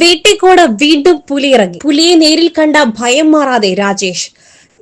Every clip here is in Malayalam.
വേട്ടിക്കോട് വീണ്ടും പുലിയിറങ്ങി. പുലിയെ നേരിൽ കണ്ട ഭയം മാറാതെ രാജേഷ്.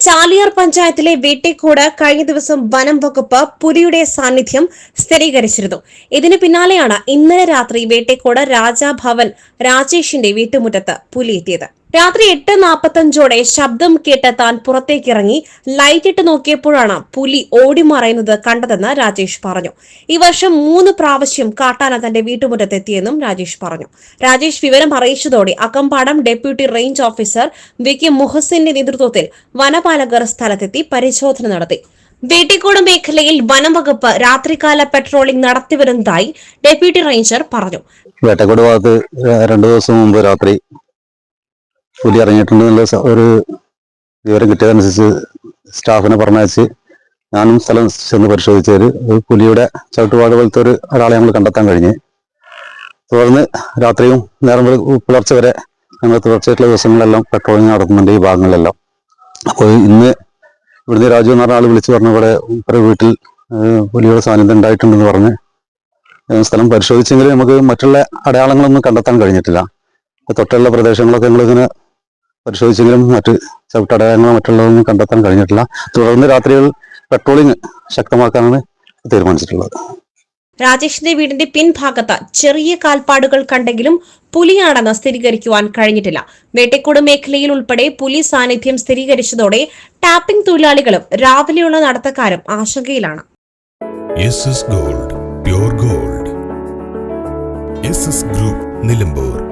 ചാലിയാർ പഞ്ചായത്തിലെ വേട്ടേക്കോട് കഴിഞ്ഞ ദിവസം വനം വകുപ്പ് പുലിയുടെ സാന്നിധ്യം സ്ഥിരീകരിച്ചിരുന്നു. ഇതിന് പിന്നാലെയാണ് ഇന്നലെ രാത്രി വേട്ടേക്കോട് രാജാഭവൻ രാജേഷിന്റെ വീട്ടുമുറ്റത്ത് പുലി എത്തിയത്. രാത്രി എട്ട് നാൽപ്പത്തഞ്ചോടെ ശബ്ദം കേട്ട് താൻ പുറത്തേക്കിറങ്ങി ലൈറ്റിട്ട് നോക്കിയപ്പോഴാണ് പുലി ഓടി ഓടിമറയുന്നത് കണ്ടതെന്ന് രാജേഷ് പറഞ്ഞു. ഈ വർഷം മൂന്ന് പ്രാവശ്യം കാട്ടാന തന്റെ വീട്ടുമുറ്റത്തെത്തിയെന്നും രാജേഷ് പറഞ്ഞു. രാജേഷ് വിവരം അറിയിച്ചതോടെ Akkampadam deputy range officer V K മുഹസിന്റെ നേതൃത്വത്തിൽ വനപാലകർ സ്ഥലത്തെത്തി പരിശോധന നടത്തി. വേട്ടിക്കോട് മേഖലയിൽ വനംവകുപ്പ് രാത്രികാല പെട്രോളിംഗ് നടത്തിവരുന്നതായി ഡെപ്യൂട്ടി റേഞ്ചർ പറഞ്ഞു. വേട്ടക്കോട് ഭാഗത്ത് രണ്ടു ദിവസം മുമ്പ് രാത്രി പുലി ഇറങ്ങിയിട്ടുണ്ടെന്നുള്ള ഒരു വിവരം കിട്ടിയതനുസരിച്ച് സ്റ്റാഫിനെ പറഞ്ഞയച്ച് ഞാനും സ്ഥലം ചെന്ന് പരിശോധിച്ചതിൽ പുലിയുടെ ചവിട്ടുപാട് പോലത്തെ ഒരു ഒരാളെ ഞങ്ങൾ കണ്ടെത്താൻ കഴിഞ്ഞ്. തുടർന്ന് രാത്രിയും നേരം പുലർച്ചെ വരെ ഞങ്ങൾ തുടർച്ചയായിട്ടുള്ള ദിവസങ്ങളിലെല്ലാം പെട്രോളിങ് നടത്തുന്നുണ്ട് ഈ ഭാഗങ്ങളിലെല്ലാം. അപ്പോൾ ഇന്ന് ഇവിടുന്ന് രാജു എന്ന് പറഞ്ഞ ആൾ വിളിച്ചു പറഞ്ഞ ഇവിടെ ഒരു വീട്ടിൽ പുലിയുടെ സാന്നിധ്യം ഉണ്ടായിട്ടുണ്ടെന്ന് പറഞ്ഞ് സ്ഥലം പരിശോധിച്ചെങ്കിലും നമുക്ക് മറ്റുള്ള അടയാളങ്ങളൊന്നും കണ്ടെത്താൻ കഴിഞ്ഞിട്ടില്ല. തൊട്ടുള്ള പ്രദേശങ്ങളൊക്കെ ഞങ്ങളിങ്ങനെ പരിശോധിച്ചെങ്കിലും മറ്റ് ചവിട്ടടയാളങ്ങളോ മറ്റുള്ളതൊന്നും കണ്ടെത്താൻ കഴിഞ്ഞിട്ടില്ല. തുടർന്ന് രാത്രികൾ പെട്രോളിംഗ് ശക്തമാക്കാനാണ് തീരുമാനിച്ചിട്ടുള്ളത്. രാജേഷിന്റെ വീടിന്റെ പിൻഭാഗത്ത് ചെറിയ കാൽപ്പാടുകൾ കണ്ടെങ്കിലും പുലിയാണെന്ന് സ്ഥിരീകരിക്കുവാൻ കഴിഞ്ഞിട്ടില്ല. വേട്ടക്കോട് മേഖലയിൽ ഉൾപ്പെടെ പുലി സാന്നിധ്യം സ്ഥിരീകരിച്ചതോടെ ടാപ്പിംഗ് തൊഴിലാളികളും രാവിലെയുള്ള നടത്തക്കാരും ആശങ്കയിലാണ്. Gold pure gold. Group Nilambur.